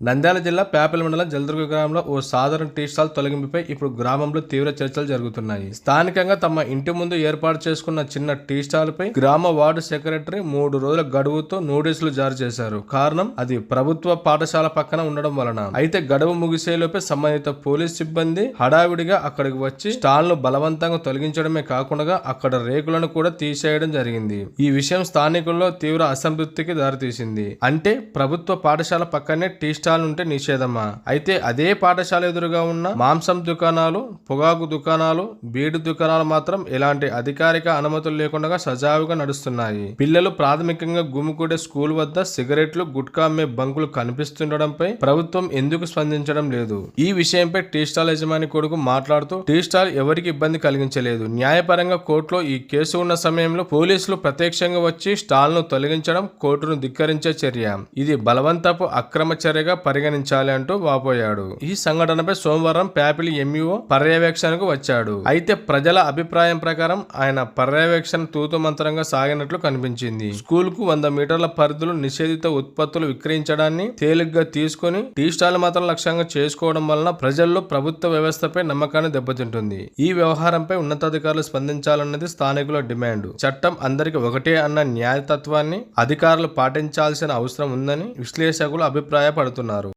నంద్యాల జిల్లా పేపల మండలం జలదుర్గ గ్రామంలో ఓ సాధారణ టీ స్టాల్ తొలగింపుపై ఇప్పుడు గ్రామంలో తీవ్ర చర్చలు జరుగుతున్నాయి. స్థానికంగా తమ ఇంటి ముందు ఏర్పాటు చేసుకున్న చిన్న టీ స్టాల్ పై గ్రామ వార్డు సెక్రటరీ మూడు రోజుల గడువుతో నోటీసులు జారీ చేశారు. కారణం అది ప్రభుత్వ పాఠశాల పక్కన ఉండడం వలన. అయితే గడువు ముగిసేలోపే సంబంధిత పోలీస్ సిబ్బంది హడావిడిగా అక్కడికి వచ్చి స్టాల్ను బలవంతంగా తొలగించడమే కాకుండా అక్కడ రేకులను కూడా తీసేయడం జరిగింది. ఈ విషయం స్థానికుల్లో తీవ్ర అసంతృప్తికి దారితీసింది. అంటే ప్రభుత్వ పాఠశాల పక్కనే టీ స్టాల్ ఉంటే నిషేధమా? అయితే అదే పాఠశాల ఎదురుగా ఉన్న మాంసం దుకాణాలు పొగాకు దుకాణాలు బీడు దుకాణాలు మాత్రం ఎలాంటి అధికారిక అనుమతులు లేకుండా సజావుగా నడుస్తున్నాయి. పిల్లలు ప్రాథమికంగా గుమికూడే స్కూల్ వద్ద సిగరెట్లు గుట్కా అమ్మే బంకులు కనిపిస్తుండడంపై ప్రభుత్వం ఎందుకు స్పందించడం లేదు? ఈ విషయంపై టీ స్టాల్ యజమాని కొడుకు మాట్లాడుతూ టీ స్టాల్ ఎవరికి ఇబ్బంది కలిగించలేదు. న్యాయపరంగా కోర్టులో ఈ కేసు ఉన్న సమయంలో పోలీసులు ప్రత్యక్షంగా వచ్చి స్టాల్ను తొలగించడం కోర్టును ధిక్కరించే చర్య. ఇది బలవంతపు అక్రమ చర్యగా పరిగణించాలి అంటూ వాపోయాడు. ఈ సంఘటనపై సోమవారం ప్యాపిలి ఎంఈఓ పర్యవేక్షణకు వచ్చాడు. అయితే ప్రజల అభిప్రాయం ప్రకారం ఆయన పర్యవేక్షణ తూతుమంత్రంగా సాగినట్లు కనిపించింది. స్కూల్కు వంద మీటర్ల పరిధిలో నిషేధిత ఉత్పత్తులు విక్రయించడాన్ని తేలిగ్గా తీసుకొని టీ స్టాల్ మాత్రం లక్ష్యంగా చేసుకోవడం వలన ప్రజల్లో ప్రభుత్వ వ్యవస్థపై నమ్మకాన్ని దెబ్బతింటుంది. ఈ వ్యవహారంపై ఉన్నతాధికారులు స్పందించాలన్నది స్థానికుల డిమాండ్. చట్టం అందరికి ఒకటే అన్న న్యాయతత్వాన్ని అధికారులు పాటించాల్సిన అవసరం ఉందని విశ్లేషకులు అభిప్రాయపడుతున్నారు. పేర్కొన్నారు